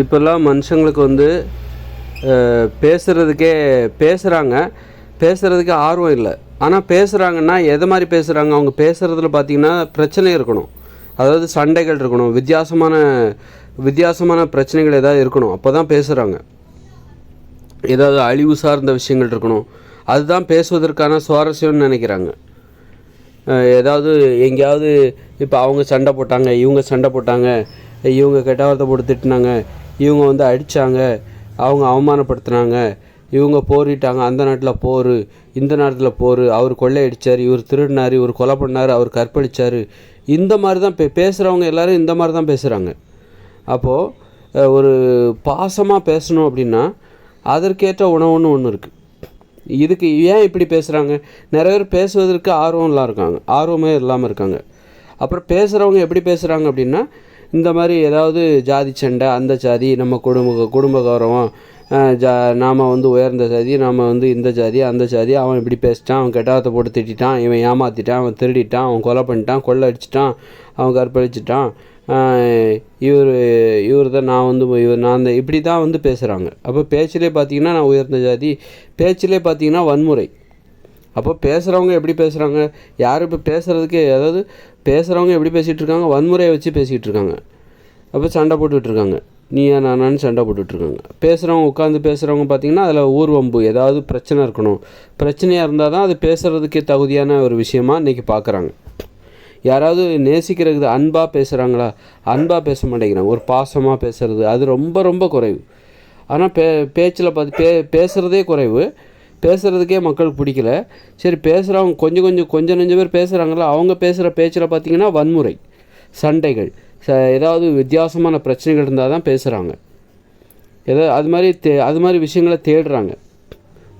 இப்போல்லாம் மனுஷங்களுக்கு வந்து பேசுகிறதுக்கே பேசுகிறாங்க பேசுகிறதுக்கு ஆர்வம் இல்லை. ஆனால் பேசுகிறாங்கன்னா எதை மாதிரி பேசுகிறாங்க அவங்க பேசுகிறதுல பார்த்தீங்கன்னா பிரச்சனை இருக்கணும். அதாவது சண்டைகள் இருக்கணும். வித்தியாசமான வித்தியாசமான பிரச்சனைகள் ஏதாவது இருக்கணும். அப்போ தான் பேசுகிறாங்க ஏதாவது அழிவு சார்ந்த விஷயங்கள் இருக்கணும். அதுதான் பேசுவதற்கான சுவாரஸ்யம்னு நினைக்கிறாங்க. ஏதாவது எங்கேயாவது இப்போ அவங்க சண்டை போட்டாங்க இவங்க சண்டை போட்டாங்க இவங்க கெட்ட வார்த்தை போட்டு திட்டினாங்க. இவங்க வந்து அடித்தாங்க அவங்க அவமானப்படுத்துனாங்க. இவங்க போரிட்டாங்க. அந்த நாட்டில் போர் இந்த நாட்டில் போர். அவர் கொள்ளையடித்தார் இவர் திருடினார் இவர் கொலை பண்ணார் அவர் கற்பழிச்சார். இந்த மாதிரி தான் பே பேசுகிறவங்க எல்லோரும் இந்த மாதிரி தான் பேசுகிறாங்க அப்போது ஒரு பாசமாக பேசணும் அப்படின்னா அதற்கேற்ற உணவுன்னு ஒன்று இருக்குது இதுக்கு ஏன் இப்படி பேசுகிறாங்க நிறைய பேர் பேசுவதற்கு ஆர்வம் இல்லாம இருக்காங்க. ஆர்வமே இல்லாமல் இருக்காங்க. அப்புறம் பேசுகிறவங்க எப்படி பேசுகிறாங்க அப்படின்னா இந்த மாதிரி ஏதாவது ஜாதி சண்டை அந்த ஜாதி நம்ம குடும்ப குடும்ப கௌரவம் ஜா நாம் வந்து உயர்ந்த ஜாதி நாம் வந்து இந்த ஜாதி அந்த ஜாதி அவன் இப்படி பேசிட்டான் அவன் கெட்டாவத்தை போட்டு திட்டிட்டான் இவன் ஏமாற்றிட்டான் அவன் திருடிட்டான் அவன் கொலை பண்ணிட்டான் கொள்ளை அடிச்சிட்டான் அவன் கற்பழிச்சிட்டான். இவர் இவர் தான் நான் வந்து இவர் நான் தான் இப்படி தான் வந்து பேசுகிறாங்க அப்போ பேச்சிலே பார்த்தீங்கன்னா நான் உயர்ந்த ஜாதி பேச்சிலே பார்த்தீங்கன்னா வன்முறை. அப்போ பேசுகிறவங்க எப்படி பேசுகிறாங்க யாரும் இப்போ பேசுகிறதுக்கு அதாவது பேசுகிறவங்க எப்படி பேசிகிட்டு இருக்காங்க வன்முறையை வச்சு பேசிகிட்டு இருக்காங்க அப்போ சண்டை போட்டுட்டு இருக்காங்க நீ ஏன் நானான்னு சண்டை போட்டுட்ருக்காங்க பேசுகிறவங்க உட்காந்து பேசுகிறவங்க பார்த்திங்கன்னா அதில் ஊர்வம்பு ஏதாவது பிரச்சனை இருக்கணும். பிரச்சனையாக இருந்தால் தான் அது பேசுகிறதுக்கே தகுதியான ஒரு விஷயமா இன்றைக்கி பார்க்குறாங்க. யாராவது நேசிக்கிறது அன்பாக பேசுகிறாங்களா அன்பாக பேச மாட்டேங்கிறாங்க. ஒரு பாசமாக பேசுகிறது அது ரொம்ப ரொம்ப குறைவு. ஆனால் பே பேச்சில் பார்த்து பே பேசுகிறதே குறைவு. பேசுகிறதுக்கே மக்களுக்கு பிடிக்கல. சரி பேசுகிறவங்க கொஞ்சம் கொஞ்சம் கொஞ்சம் நெஞ்ச பேர் பேசுகிறாங்களா அவங்க பேசுகிற பேச்சில் பார்த்தீங்கன்னா வன்முறை சண்டைகள் ச ஏதாவது வித்தியாசமான பிரச்சனைகள் இருந்தால் தான் பேசுகிறாங்க ஏதாவது அது மாதிரி தே அது மாதிரி விஷயங்களை தேடுறாங்க.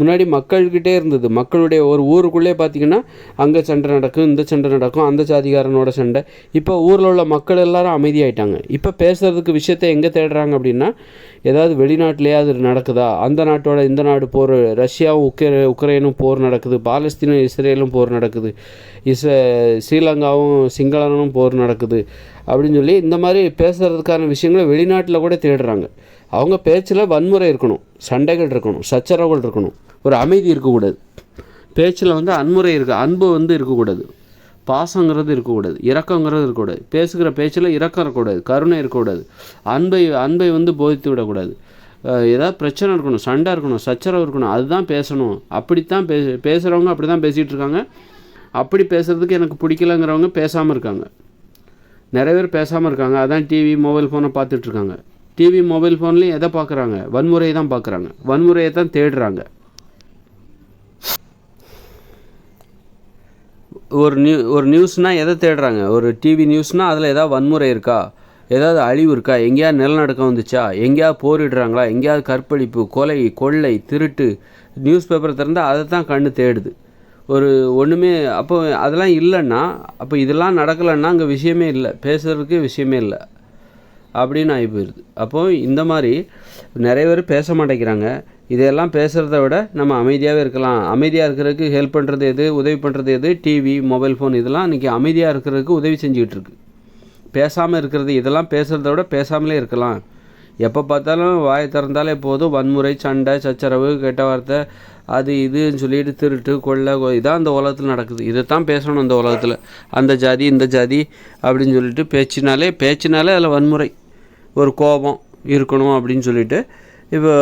முன்னாடி மக்கள்கிட்டே இருந்தது. மக்களுடைய ஒரு ஊருக்குள்ளே பார்த்தீங்கன்னா அங்கே சண்டை நடக்கும் இந்த சண்டை நடக்கும் அந்த ஜாதிகாரனோட சண்டை. இப்போ ஊரில் உள்ள மக்கள் எல்லாரும் அமைதியாயிட்டாங்க. இப்போ பேசுகிறதுக்கு விஷயத்தை எங்கே தேடுறாங்க அப்படின்னா ஏதாவது வெளிநாட்டிலேயே அது நடக்குதா? அந்த நாட்டோட இந்த நாடு போர் ரஷ்யாவும் உக்ர உக்ரைனும் போர் நடக்குது. பாலஸ்தீனும் இஸ்ரேலும் போர் நடக்குது. இஸ் ஸ்ரீலங்காவும் சிங்களனும் போர் நடக்குது. அப்படின்னு சொல்லி இந்த மாதிரி பேசுகிறதுக்கான விஷயங்களை வெளிநாட்டில் கூட தேடுறாங்க. அவங்க பேச்சில் வன்முறை இருக்கணும். சண்டைகள் இருக்கணும். சச்சரவுகள் இருக்கணும். ஒரு அமைதி இருக்கக்கூடாது. பேச்சில் வந்து அன்முறை இருக்குது அன்பு வந்து இருக்கக்கூடாது. பாசங்கிறது இருக்கக்கூடாது இரக்கங்கிறது இருக்கக்கூடாது. பேசுகிற பேச்சில் இரக்கம் இருக்கக்கூடாது கருணை இருக்கக்கூடாது. அன்பை அன்பை வந்து போதித்து விடக்கூடாது. ஏதாவது பிரச்சனை இருக்கணும் சண்டை இருக்கணும் சச்சரவு இருக்கணும் அதுதான் பேசணும். அப்படித்தான் பே பேசுகிறவங்க அப்படி தான் பேசிகிட்டு இருக்காங்க. அப்படி பேசுகிறதுக்கு எனக்கு பிடிக்கலங்கிறவங்க பேசாமல் இருக்காங்க. நிறைய பேர் பேசாமல் இருக்காங்க. அதான் டிவி மொபைல் ஃபோனை பார்த்துட்ருக்காங்க டிவி மொபைல் ஃபோன்லேயும் எதை பார்க்குறாங்க? வன்முறையை தான் பார்க்குறாங்க. வன்முறையை தான் தேடுறாங்க. ஒரு நியூ ஒரு நியூஸ்னால் எதை தேடுறாங்க? ஒரு டிவி நியூஸ்னால் அதில் ஏதாவது வன்முறை இருக்கா? ஏதாவது அழிவு இருக்கா? எங்கேயாவது நிலநடுக்கம் வந்துச்சா? எங்கேயாவது போரிடுறாங்களா எங்கேயாவது கற்பழிப்பு கொலை கொள்ளை திருட்டு நியூஸ் பேப்பரை திறந்தால் அதை தான் கண்ணு தேடுது. ஒரு ஒன்றுமே அப்போ அதெல்லாம் இல்லைன்னா அப்போ இதெல்லாம் நடக்கலைன்னா அங்கே விஷயமே இல்லை. பேசுகிறதுக்கு விஷயமே இல்லை. அப்படின்னு ஆகி போயிடுது அப்போது இந்த மாதிரி நிறைய பேர் பேச மாட்டேங்கிறாங்க. இதையெல்லாம் பேசுகிறத விட நம்ம அமைதியாகவே இருக்கலாம். அமைதியாக இருக்கிறதுக்கு ஹெல்ப் பண்ணுறது எது? உதவி பண்ணுறது எது? டிவி மொபைல் ஃபோன் இதெல்லாம் இன்றைக்கி அமைதியாக இருக்கிறதுக்கு உதவி செஞ்சுக்கிட்டு இருக்கு. பேசாமல் இருக்கிறது இதெல்லாம் பேசுகிறத விட பேசாமலே இருக்கலாம். எப்போ பார்த்தாலும் வாயை திறந்தாலே போதும். வன்முறை சண்டை சச்சரவு கெட்ட வார்த்தை அது இதுன்னு சொல்லிட்டு திருட்டு கொள்ளை இதான் அந்த உலகத்தில் நடக்குது. இதை தான் பேசணும் அந்த உலகத்தில். அந்த ஜாதி இந்த ஜாதி அப்படின்னு சொல்லிட்டு பேச்சினாலே பேச்சினாலே அதில் வன்முறை. ஒரு கோபம் இருக்கணும் அப்படின்னு சொல்லிட்டு இப்போ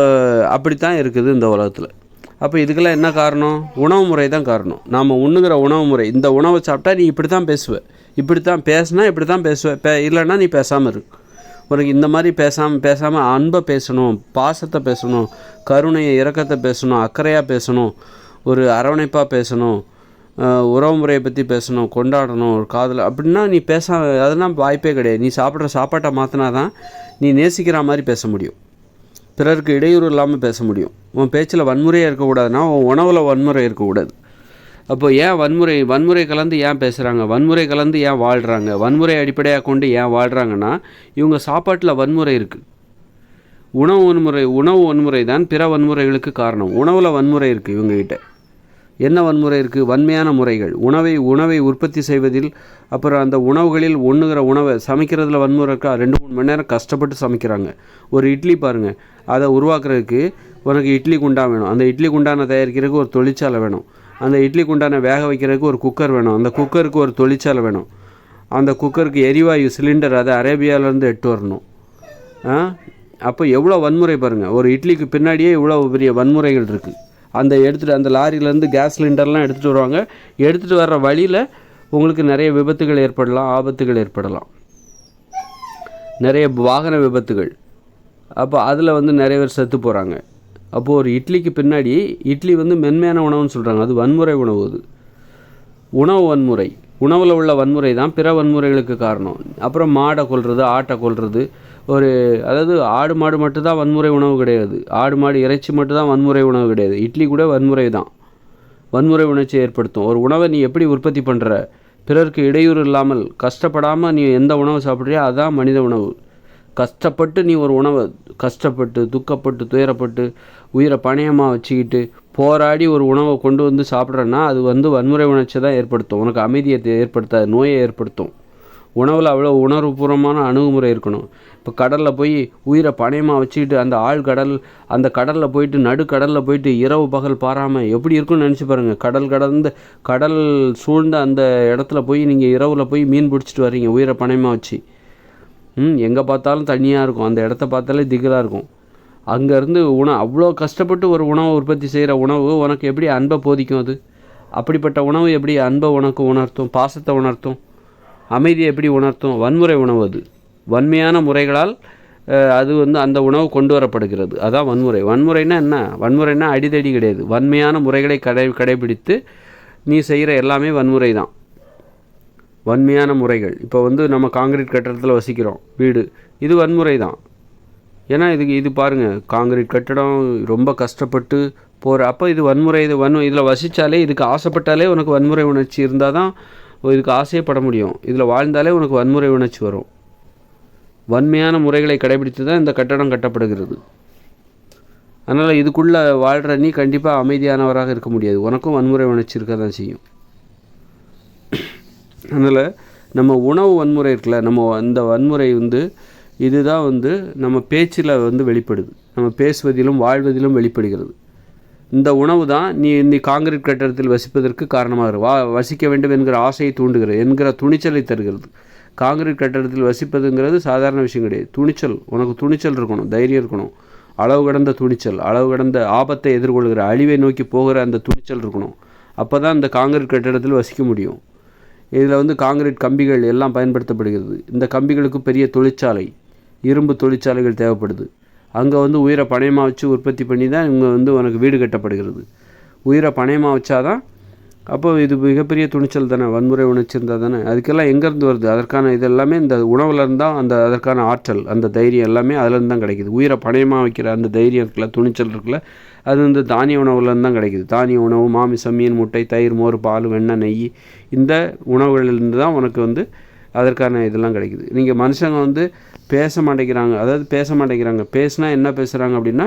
அப்படித்தான் இருக்குது இந்த உலகத்தில். அப்போ இதுக்கெல்லாம் என்ன காரணம்? உணவு முறை தான் காரணம். நாம் உண்ணுங்கிற உணவு முறை. இந்த உணவை சாப்பிட்டா நீ இப்படி தான் பேசுவ. இப்படி தான் பேசுனா இப்படி தான் பேசுவ. பே இல்லைன்னா நீ பேசாமல் இரு. உனக்கு இந்த மாதிரி பேசாமல் பேசாமல் அன்பை பேசணும் பாசத்தை பேசணும் கருணையை இறக்கத்தை பேசணும் அக்கறையாக பேசணும் ஒரு அரவணைப்பாக பேசணும் உறவுமுறையை பற்றி பேசணும் கொண்டாடணும் ஒரு காதல் அப்படின்னா நீ பேச அதெல்லாம் வாய்ப்பே கிடையாது. நீ சாப்பிட்ற சாப்பாட்டை மாற்றினா தான் நீ நேசிக்கிற மாதிரி பேச முடியும். பிறருக்கு இடையூறு இல்லாமல் பேச முடியும். உன் பேச்சில் வன்முறையாக இருக்கக்கூடாதுன்னா உன் உணவில் வன்முறை இருக்கக்கூடாது. அப்போ ஏன் வன்முறை வன்முறை கலந்து ஏன் பேசுகிறாங்க வன்முறை கலந்து ஏன் வாழ்கிறாங்க வன்முறை அடிப்படையாக கொண்டு ஏன் வாழ்கிறாங்கன்னா இவங்க சாப்பாட்டில் வன்முறை இருக்குது உணவு வன்முறை உணவு வன்முறை தான் பிற வன்முறைகளுக்கு காரணம். உணவில் வன்முறை இருக்குது இவங்ககிட்ட என்ன வன்முறை இருக்குது வன்மையான முறைகள். உணவை உணவை உற்பத்தி செய்வதில் அப்புறம் அந்த உணவுகளில் ஒன்றுங்கிற உணவை சமைக்கிறதுல வன்முறை இருக்கா? ரெண்டு மூணு மணி நேரம் கஷ்டப்பட்டு சமைக்கிறாங்க. ஒரு இட்லி பாருங்கள் அதை உருவாக்குறதுக்கு உனக்கு இட்லி குண்டா வேணும். அந்த இட்லி குண்டானை தயாரிக்கிறதுக்கு ஒரு தொழிற்சாலை வேணும். அந்த இட்லி குண்டானை வேக வைக்கிறதுக்கு ஒரு குக்கர் வேணும். அந்த குக்கருக்கு ஒரு தொழிற்சாலை வேணும். அந்த குக்கருக்கு எரிவாயு சிலிண்டர் அதை அரேபியாவிலேருந்து எட்டு வரணும். அப்போ எவ்வளோ வன்முறை பாருங்கள் ஒரு இட்லிக்கு பின்னாடியே இவ்வளோ பெரிய வன்முறைகள் இருக்குது அந்த எடுத்துகிட்டு அந்த லாரியிலேருந்து கேஸ் சிலிண்டர்லாம் எடுத்துகிட்டு வருவாங்க. எடுத்துகிட்டு வர்ற வழியில் உங்களுக்கு நிறைய விபத்துகள் ஏற்படலாம் ஆபத்துகள் ஏற்படலாம். நிறைய வாகன விபத்துகள். அப்போ அதில் வந்து நிறைய பேர் செத்து போகிறாங்க அப்போது ஒரு இட்லிக்கு பின்னாடி இட்லி வந்து மென்மையான உணவுன்னு சொல்கிறாங்க அது வன்முறை உணவு அது. உணவு வன்முறை. உணவில் உள்ள வன்முறை தான் பிற வன்முறைகளுக்கு காரணம். அப்புறம் மாடை கொல்றது ஆட்டை கொல்றது ஒரு அதாவது ஆடு மாடு மட்டும்தான் வன்முறை உணவு கிடையாது. ஆடு மாடு இறைச்சி மட்டும்தான் வன்முறை உணவு கிடையாது. இட்லி கூட வன்முறை தான். வன்முறை உணர்ச்சியை ஏற்படுத்தும். ஒரு உணவை நீ எப்படி உற்பத்தி பண்ணுற பிறருக்கு இடையூறு இல்லாமல் கஷ்டப்படாமல் நீ எந்த உணவை சாப்பிட்றியோ அதுதான் மனித உணவு. கஷ்டப்பட்டு நீ ஒரு உணவை கஷ்டப்பட்டு துக்கப்பட்டு துயரப்பட்டு உயிரை பணயமாக வச்சுக்கிட்டு போராடி ஒரு உணவை கொண்டு வந்து சாப்பிட்றேன்னா அது வந்து வன்முறை உணர்ச்சி தான் ஏற்படுத்தும். உனக்கு அமைதியை ஏற்படுத்தாது நோயை ஏற்படுத்தும். உணவில் அவ்வளோ உணர்வுபூர்வமான அணுகுமுறை இருக்கணும். இப்போ கடலில் போய் உயிரை பணயமாக வச்சுக்கிட்டு அந்த ஆழ் கடல் அந்த கடலில் போயிட்டு நடுக்கடலில் போயிட்டு இரவு பகல் பாராமல் எப்படி இருக்கும்னு நினச்சி பாருங்கள் கடல் கடந்த கடல் சூழ்ந்த அந்த இடத்துல போய் நீங்கள் இரவில் போய் மீன் பிடிச்சிட்டு வரீங்க உயிரை பணயமாக வச்சு. ம் எங்கே பார்த்தாலும் தண்ணியாக இருக்கும். அந்த இடத்த பார்த்தாலே திகிலாக இருக்கும். அங்கேருந்து உணவு அவ்வளோ கஷ்டப்பட்டு ஒரு உணவை உற்பத்தி செய்கிற உணவு உனக்கு எப்படி அன்பை போதிக்கும் அது? அப்படிப்பட்ட உணவு எப்படி அன்பை உனக்கு உணர்த்தும்? பாசத்தை உணர்த்தும்? அமைதியை எப்படி உணர்த்தும்? வன்முறை உணவு அது. வன்மையான முறைகளால் அது வந்து அந்த உணவு கொண்டு வரப்படுகிறது அதான் வன்முறை. வன்முறைனா என்ன? வன்முறைனா அடிதடி கிடையாது. வன்மையான முறைகளை கடை கடைபிடித்து நீ செய்கிற எல்லாமே வன்முறை தான். வன்மையான முறைகள். இப்போ வந்து நம்ம காங்கிரீட் கட்டடத்தில் வசிக்கிறோம். வீடு. இது வன்முறை தான். ஏன்னா இதுக்கு இது பாருங்கள் காங்கிரீட் கட்டடம் ரொம்ப கஷ்டப்பட்டு போகிற அப்போ இது வன்முறை இது வன் இதில் வசித்தாலே இதுக்கு ஆசைப்பட்டாலே உனக்கு வன்முறை உணர்ச்சி இருந்தால் தான் இதுக்கு ஆசையப்பட முடியும். இதில் வாழ்ந்தாலே உனக்கு வன்முறை உணர்ச்சி வரும். வன்மையான முறைகளை கடைபிடித்து தான் இந்த கட்டடம் கட்டப்படுகிறது. அதனால் இதுக்குள்ளே வாழ்கிற நீ கண்டிப்பாக அமைதியானவராக இருக்க முடியாது. உனக்கும் வன்முறை உணர்ச்சி இருக்க தான் செய்யும். அதனால் நம்ம உணவு வன்முறை இருக்குல்ல நம்ம அந்த வன்முறை வந்து இதுதான் வந்து நம்ம பேச்சில் வந்து வெளிப்படுது. நம்ம பேசுவதிலும் வாழ்வதிலும் வெளிப்படுகிறது. இந்த உணவு தான் நீ நீ காங்கிரீட் கட்டடத்தில் வசிப்பதற்கு காரணமாக வா வசிக்க வேண்டும் என்கிற ஆசையை தூண்டுகிறது என்கிற துணிச்சலை தருகிறது. காங்கிரீட் கட்டடத்தில் வசிப்பதுங்கிறது சாதாரண விஷயம் கிடையாது. துணிச்சல் உனக்கு துணிச்சல் இருக்கணும் தைரியம் இருக்கணும். அளவு கடந்த துணிச்சல் அளவு கடந்த ஆபத்தை எதிர்கொள்கிற அழிவை நோக்கி போகிற அந்த துணிச்சல் இருக்கணும். அப்போ தான் இந்த காங்கிரீட் கட்டடத்தில் வசிக்க முடியும். இதில் வந்து காங்கிரீட் கம்பிகள் எல்லாம் பயன்படுத்தப்படுகிறது. இந்த கம்பிகளுக்கு பெரிய தொழிற்சாலை இரும்பு தொழிற்சாலைகள் தேவைப்படுது. அங்கே வந்து உயிரை பணையமாக வச்சு உற்பத்தி பண்ணி தான் இங்கே வந்து உனக்கு வீடு கட்டப்படுகிறது. உயிரை பணயமாக வச்சாதான் அப்போ இது மிகப்பெரிய துணிச்சல் தானே வன்முறை உணர்ச்சி இருந்தால் தானே. அதுக்கெல்லாம் எங்கேருந்து வருது? அதற்கான இது எல்லாமே இந்த உணவுலேருந்து தான் அந்த அதற்கான ஆற்றல் அந்த தைரியம் எல்லாமே அதுலேருந்து தான் கிடைக்குது. உயிரை பணயமாக வைக்கிற அந்த தைரியம் இருக்குல்ல துணிச்சல் இருக்குல்ல அது வந்து தானிய உணவுலேருந்து தான் கிடைக்குது. தானிய உணவு மாமிசம் மீன் முட்டை தயிர் மோர் பால் வெண்ணெய் நெய் இந்த உணவுகளிலிருந்து தான் உனக்கு வந்து அதற்கான இதெல்லாம் கிடைக்குது. நீங்கள் மனுஷங்க வந்து பேச மாட்டேங்கிறாங்க அதாவது பேச மாட்டேங்கிறாங்க. பேசுனா என்ன பேசுகிறாங்க அப்படின்னா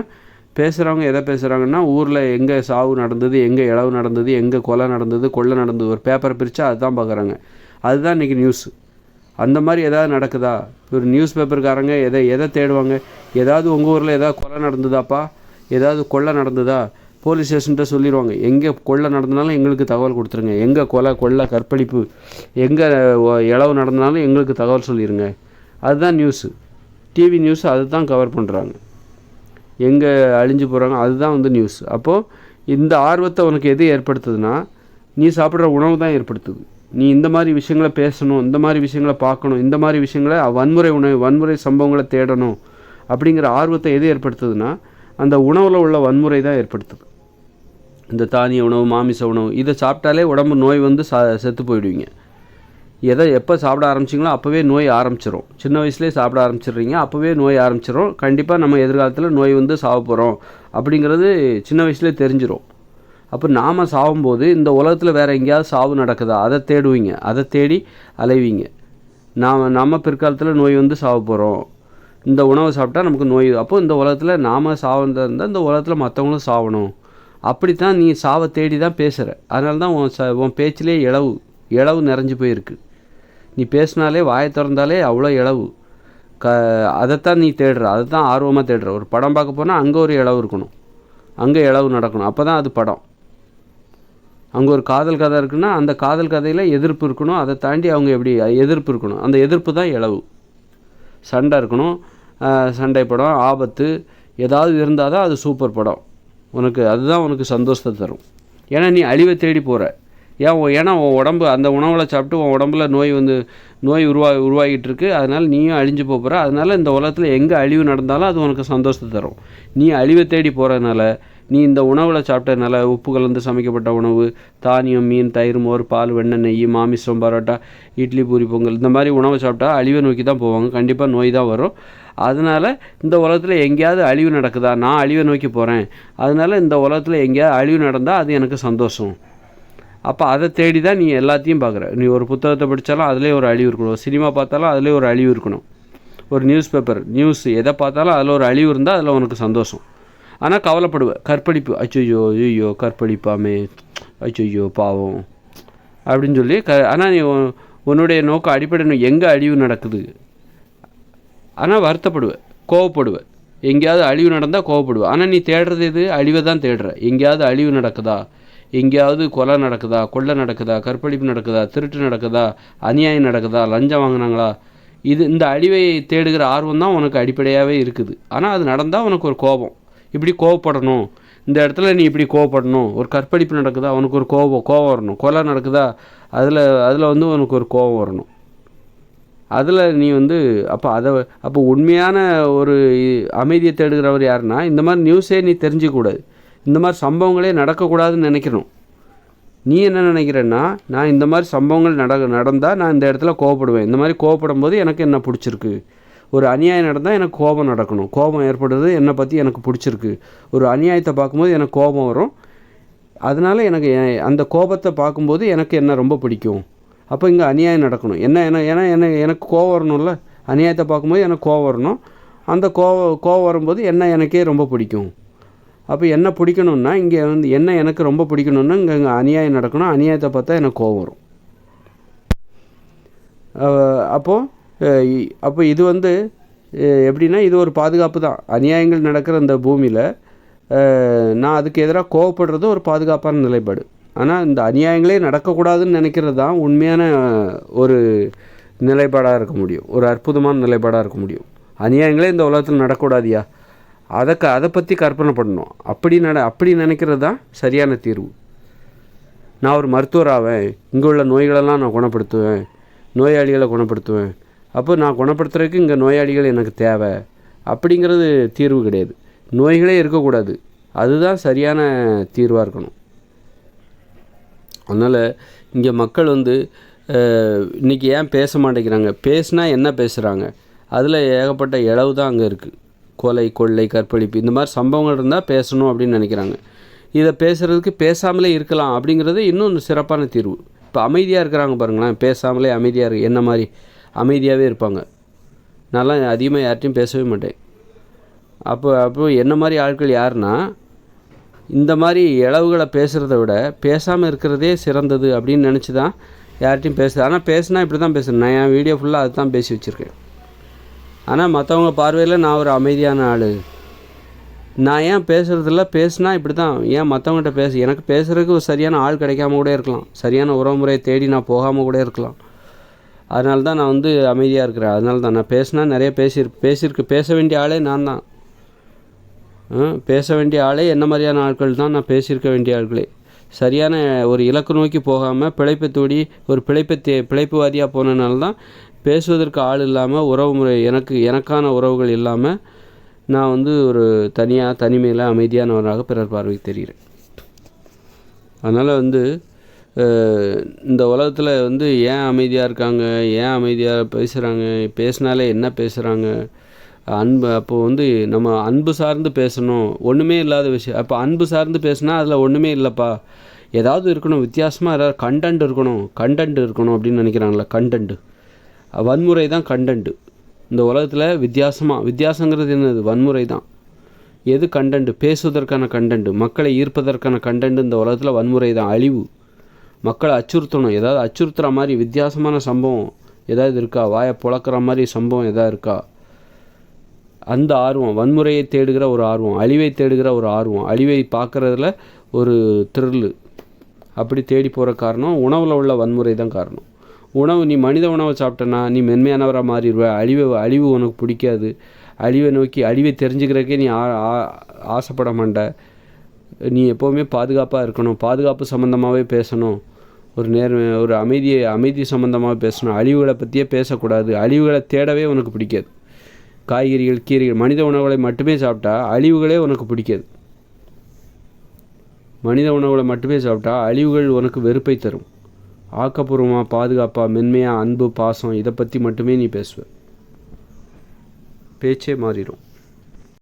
பேசுகிறவங்க எதை பேசுகிறாங்கன்னா ஊரில் எங்கே சாவு நடந்தது எங்கே இளவு நடந்தது எங்கே கொலை நடந்தது கொள்ளை நடந்தது ஒரு பேப்பரை பிரித்தா அதுதான் பார்க்குறாங்க அதுதான் இன்றைக்கி நியூஸ் அந்த மாதிரி எதாவது நடக்குதா? ஒரு நியூஸ் பேப்பருக்காரங்க எதை எதை தேடுவாங்க? ஏதாவது உங்கள் ஊரில் ஏதாவது கொலை நடந்ததாப்பா? ஏதாவது கொள்ளை நடந்ததா? போலீஸ் ஸ்டேஷன்கிட்ட சொல்லிடுவாங்க எங்கே கொள்ளை நடந்தனாலும் எங்களுக்கு தகவல் கொடுத்துருங்க. எங்கே கொலை கொள்ளை கற்பழிப்பு எங்கே இளவு நடந்தனாலும் எங்களுக்கு தகவல் சொல்லிடுங்க அதுதான் நியூஸு டிவி நியூஸ் அதுதான் கவர் பண்ணுறாங்க எங்கே அழிஞ்சு போகிறாங்க அதுதான் வந்து நியூஸ் அப்போது இந்த ஆர்வத்தை உனக்கு எது ஏற்படுத்துதுன்னா நீ சாப்பிட்ற உணவு தான் ஏற்படுத்துது. நீ இந்த மாதிரி விஷயங்களை பேசணும் இந்த மாதிரி விஷயங்களை பார்க்கணும் இந்த மாதிரி விஷயங்களை வன்முறை உணவு வன்முறை சம்பவங்களை தேடணும் அப்படிங்கிற ஆர்வத்தை எது ஏற்படுத்துதுன்னா அந்த உணவில் உள்ள வன்முறை தான் ஏற்படுத்துது. இந்த தானிய உணவு மாமிச உணவு இதை சாப்பிட்டாலே உடம்பு நோய் வந்து சா செத்து போயிடுவீங்க. எதை எப்போ சாப்பிட ஆரம்பிச்சிங்களோ அப்போவே நோய் ஆரம்பிச்சிடும் சின்ன வயசுலேயே சாப்பிட ஆரம்பிச்சிடுறீங்க அப்போவே நோய் ஆரம்பிச்சிடும் கண்டிப்பாக நம்ம எதிர்காலத்தில் நோய் வந்து சாக போகிறோம் அப்படிங்கிறது சின்ன வயசுலேயே தெரிஞ்சிடும் அப்போ நாம் சாகும்போது இந்த உலகத்தில் வேறு எங்கேயாவது சாவு நடக்குதா? அதை தேடுவீங்க. அதை தேடி அலைவீங்க. நாம் நம்ம பிற்காலத்தில் நோய் வந்து சாக போகிறோம் இந்த உணவை சாப்பிட்டா நமக்கு நோய் அப்போ இந்த உலகத்தில் நாம் சாவந்தா இருந்தால் இந்த உலகத்தில் மற்றவங்களும் சாகணும் அப்படித்தான் நீ சாவை தேடி தான் பேசுகிற அதனால தான் உன் ச உன் பேச்சிலே இளவு இளவு நிறைஞ்சு போயிருக்கு. நீ பேசினாலே வாயை திறந்தாலே அவ்வளோ இளவு. க அதைத்தான் நீ தேடுற. அதை தான் ஆர்வமாக தேடுற. ஒரு படம் பார்க்க போனால் அங்கே ஒரு இளவு இருக்கணும். அங்கே இளவு நடக்கணும். அப்போ தான் அது படம். அங்கே ஒரு காதல் கதை இருக்குன்னா அந்த காதல் கதையில் எதிர்ப்பு இருக்கணும். அதை தாண்டி அவங்க எப்படி எதிர்ப்பு இருக்கணும். அந்த எதிர்ப்பு தான் இளவு. சண்டை இருக்கணும். சண்டை படம் ஆபத்து ஏதாவது இருந்தால் தான் அது சூப்பர் படம். உனக்கு அதுதான் உனக்கு சந்தோஷத்தை தரும். ஏன்னா நீ அழிவை தேடி போகிற ஏன் ஏன்னா உன் உடம்பு அந்த உணவில் சாப்பிட்டு உன் உடம்புல நோய் வந்து நோய் உருவா உருவாகிட்டு இருக்கு அதனால் நீயும் அழிஞ்சு போக போகிற அதனால் இந்த உலகத்தில் எங்கே அழிவு நடந்தாலும் அது உனக்கு சந்தோஷத்தை தரும். நீ அழிவை தேடி போகிறதுனால நீ இந்த உணவில் சாப்பிட்டதுனால உப்பு கலந்து சமைக்கப்பட்ட உணவு தானியம் மீன் தயிர் மோர் பால் வெண்ணெய் நெய் மாமிசம் பரோட்டா இட்லி பூரி பொங்கல் இந்த மாதிரி உணவை சாப்பிட்டா அழிவை நோக்கி தான் போவாங்க. கண்டிப்பாக நோய் தான் வரும். அதனால் இந்த உலகத்தில் எங்கேயாவது அழிவு நடக்குதா? நான் அழிவை நோக்கி போகிறேன் அதனால் இந்த உலகத்தில் எங்கேயாவது அழிவு நடந்தால் அது எனக்கு சந்தோஷம். அப்போ அதை தேடி தான் நீ எல்லாத்தையும் பார்க்குற. நீ ஒரு புத்தகத்தை படித்தாலும் அதுலேயே ஒரு அழிவு இருக்கணும். சினிமா பார்த்தாலும் அதுலேயே ஒரு அழிவு இருக்கணும். ஒரு நியூஸ் பேப்பர் நியூஸ் எதை பார்த்தாலும் அதில் ஒரு அழிவு இருந்தால் அதில் உனக்கு சந்தோஷம். ஆனால் கவலைப்படுவேன் கற்பழிப்பு. அச்சோ ஐயோ கற்பழிப்பாமே. அச்சோ பாவம். அப்படின்னு சொல்லி க ஆனால் நீ உன்னுடைய நோக்கம் அடிப்படை எங்கே அழிவு நடக்குது? ஆனால் வருத்தப்படுவேன் கோவப்படுவேன் எங்கேயாவது அழிவு நடந்தால் கோவப்படுவேன் ஆனால் நீ தேடுறது எது? அழிவை தான் தேடுற. எங்கேயாவது அழிவு நடக்குதா? எங்கேயாவது கொலை நடக்குதா கொள்ளை நடக்குதா கற்பழிப்பு நடக்குதா திருட்டு நடக்குதா அநியாயம் நடக்குதா லஞ்சம் வாங்கினாங்களா? இது இந்த அழிவை தேடுகிற ஆர்வம் தான் உனக்கு அடிப்படையாகவே இருக்குது. ஆனால் அது நடந்தால் உனக்கு ஒரு கோபம். இப்படி கோவப்படணும். இந்த இடத்துல நீ இப்படி கோவப்படணும். ஒரு கற்பழிப்பு நடக்குதா உனக்கு ஒரு கோபம் கோவம் வரணும். கொலை நடக்குதா அதில் அதில் வந்து உனக்கு ஒரு கோபம் வரணும். அதில் நீ வந்து அப்போ அதை அப்போ உண்மையான ஒரு அமைதியை தேடுகிறவர் யாருன்னா இந்த மாதிரி நியூஸே நீ தெரிஞ்சிக்கூடாது இந்த மாதிரி சம்பவங்களே நடக்கக்கூடாதுன்னு நினைக்கணும். நீ என்ன நினைக்கிறேன்னா நான் இந்த மாதிரி சம்பவங்கள் நட நடந்தால் நான் இந்த இடத்துல கோவப்படுவேன். இந்த மாதிரி கோவப்படும் போது எனக்கு என்ன பிடிச்சிருக்கு? ஒரு அநியாயம் நடந்தால் எனக்கு கோபம் நடக்கணும். கோபம் ஏற்படுறது என்னை பற்றி எனக்கு பிடிச்சிருக்கு. ஒரு அநியாயத்தை பார்க்கும்போது எனக்கு கோபம் வரும். அதனால் எனக்கு அந்த கோபத்தை பார்க்கும்போது எனக்கு என்ன ரொம்ப பிடிக்கும்? அப்போ இங்கே அநியாயம் நடக்கணும். என்ன என்ன ஏன்னா என்ன எனக்கு கோவம் வரணும்ல? அநியாயத்தை பார்க்கும்போது எனக்கு கோவம் வரணும். அந்த கோவ கோவம் வரும்போது என்ன எனக்கே ரொம்ப பிடிக்கும்? அப்போ என்ன பிடிக்கணும்னா இங்கே வந்து என்ன எனக்கு ரொம்ப பிடிக்கணும்னா இங்கே இங்கே அநியாயம் நடக்கணும் அநியாயத்தை பார்த்தா எனக்கு கோவம் வரும். அப்போது அப்போ இது வந்து எப்படின்னா இது ஒரு பாதுகாப்பு தான். அநியாயங்கள் நடக்கிற இந்த பூமியில் நான் அதுக்கு எதிராக கோவப்படுறது ஒரு பாதுகாப்பான நிலைப்பாடு. ஆனால் இந்த அநியாயங்களே நடக்கக்கூடாதுன்னு நினைக்கிறது தான் உண்மையான ஒரு நிலைப்பாடாக இருக்க முடியும். ஒரு அற்புதமான நிலைப்பாடாக இருக்க முடியும். அநியாயங்களே இந்த உலகத்தில் நடக்கக்கூடாதியா? அதை க அதை பற்றி கற்பனை பண்ணணும். அப்படி நட அப்படி நினைக்கிறது தான் சரியான தீர்வு. நான் ஒரு மருத்துவர் ஆவேன் இங்கே உள்ள நோய்களெல்லாம் நான் குணப்படுத்துவேன். நோயாளிகளை குணப்படுத்துவேன். அப்போ நான் குணப்படுத்துறதுக்கு இங்கே நோயாளிகள் எனக்கு தேவை. அப்படிங்கிறது தீர்வு கிடையாது. நோய்களே இருக்கக்கூடாது. அதுதான் சரியான தீர்வாக இருக்கணும். அதனால் இங்கே மக்கள் வந்து இன்றைக்கி இன்னைக்கு ஏன் பேச மாட்டேங்கிறாங்க? பேசுனா என்ன பேசுகிறாங்க அதில் ஏகப்பட்ட இளவு தான் அங்கே இருக்குது கொலை கொள்ளை கற்பழிப்பு இந்த மாதிரி சம்பவங்கள் இருந்தால் பேசணும் அப்படின்னு நினைக்கிறாங்க. இதை பேசுகிறதுக்கு பேசாமலே இருக்கலாம் அப்படிங்கிறது இன்னும் சிறப்பான தீர்வு. இப்போ அமைதியாக இருக்கிறாங்க பாருங்களேன் பேசாமலே அமைதியாக இருக்கு என்ன மாதிரி அமைதியாகவே இருப்பாங்க. நான்லாம் அதிகமாக யார்ட்டையும் பேசவே மாட்டேன். அப்போ அப்போ என்ன மாதிரி ஆட்கள் யாருன்னா இந்த மாதிரி இளவுகளை பேசுகிறத விட பேசாமல் இருக்கிறதே சிறந்தது அப்படின்னு நினச்சி தான் யார்கிட்டையும் பேசுது ஆனால் பேசுனா இப்படி தான் பேசுகிறேன் நான் என் வீடியோ ஃபுல்லாக அது தான் பேசி வச்சுருக்கேன். ஆனால் மற்றவங்க பார்வையில் நான் ஒரு அமைதியான ஆள். நான் ஏன் பேசுகிறதில்ல பேசுனா இப்படி தான் ஏன் மற்றவங்ககிட்ட பேச? எனக்கு பேசுகிறதுக்கு ஒரு சரியான ஆள் கிடைக்காம கூட இருக்கலாம். சரியான உறவுமுறையை தேடி நான் போகாமல் கூட இருக்கலாம். அதனால தான் நான் வந்து அமைதியாக இருக்கிறேன். அதனால தான் நான் பேசினா நிறைய பேசியிரு பேசியிருக்கு. பேச வேண்டிய ஆளே நான் தான். பேச வேண்டிய ஆளே என்ன மாதிரியான ஆட்கள் தான்? நான் பேசியிருக்க வேண்டிய ஆட்களே சரியான ஒரு இலக்கு நோக்கி போகாமல் பிழைப்பை தூடி ஒரு பிழைப்பை தே பிழைப்புவாதியாக போனதுனால தான் பேசுவதற்கு ஆள் இல்லாமல் உறவு முறை எனக்கு எனக்கான உறவுகள் இல்லாமல் நான் வந்து ஒரு தனியாக தனிமையில் அமைதியானவராக பிறர் பார்வைக்கு தெரிகிறேன். அதனால் வந்து இந்த உலகத்தில் வந்து ஏன் அமைதியாக இருக்காங்க ஏன் அமைதியாக பேசுகிறாங்க பேசினாலே என்ன பேசுகிறாங்க அன்பு அப்போ வந்து நம்ம அன்பு சார்ந்து பேசணும் ஒன்றுமே இல்லாத விஷயம். அப்போ அன்பு சார்ந்து பேசினா அதில் ஒன்றுமே இல்லைப்பா. ஏதாவது இருக்கணும் வித்தியாசமாக ஏதாவது கண்டென்ட் இருக்கணும் கண்டென்ட் இருக்கணும் அப்படின்னு நினைக்கிறாங்களே கண்டென்ட்டு வன்முறை தான் கண்டென்ட் இந்த உலகத்தில் வித்தியாசமாக வித்தியாசங்கிறது என்னது? வன்முறை தான் எது கண்டென்ட் பேசுவதற்கான கண்டென்ட் மக்களை ஈர்ப்பதற்கான கண்டென்ட் இந்த உலகத்தில் வன்முறை தான் அழிவு. மக்களை அச்சுறுத்தணும். ஏதாவது அச்சுறுத்துகிற மாதிரி வித்தியாசமான சம்பவம் ஏதாவது இருக்கா? வாயை புழக்கிற மாதிரி சம்பவம் எதாவது இருக்கா? அந்த ஆர்வம். வன்முறையை தேடுகிற ஒரு ஆர்வம். அழிவை தேடுகிற ஒரு ஆர்வம். அழிவை பார்க்குறதுல ஒரு த்ரில்லு அப்படி தேடி போகிற காரணம் உணவில் உள்ள வன்முறை தான் காரணம். உணவு நீ மனித உணவை சாப்பிட்டனா நீ மென்மையானவராக மாறிடுவ. அழிவை அழிவு உனக்கு பிடிக்காது. அழிவை நோக்கி அழிவை தெரிஞ்சுக்கிறக்கே நீ ஆ- ஆசைப்பட மாட்ட. நீ எப்போவுமே பாதுகாப்பாக இருக்கணும். பாதுகாப்பு சம்மந்தமாகவே பேசணும். ஒரு நேர் ஒரு அமைதியை அமைதி சம்மந்தமாக பேசணும். அழிவுகளை பற்றியே பேசக்கூடாது. அழிவுகளை தேடவே உனக்கு பிடிக்காது. காய்கறிகள் கீரைகள் மனித உணவுகளை மட்டுமே சாப்பிட்டா அழிவுகளே உனக்கு பிடிக்காது. மனித உணவுகளை மட்டுமே சாப்பிட்டா அழிவுகள் உனக்கு வெறுப்பை தரும். ஆக்கப்பூர்வமாக பாதுகாப்பாக மென்மையாக அன்பு பாசம் இதை பற்றி மட்டுமே நீ பேசுவ. பேச்சே மாறிடும்.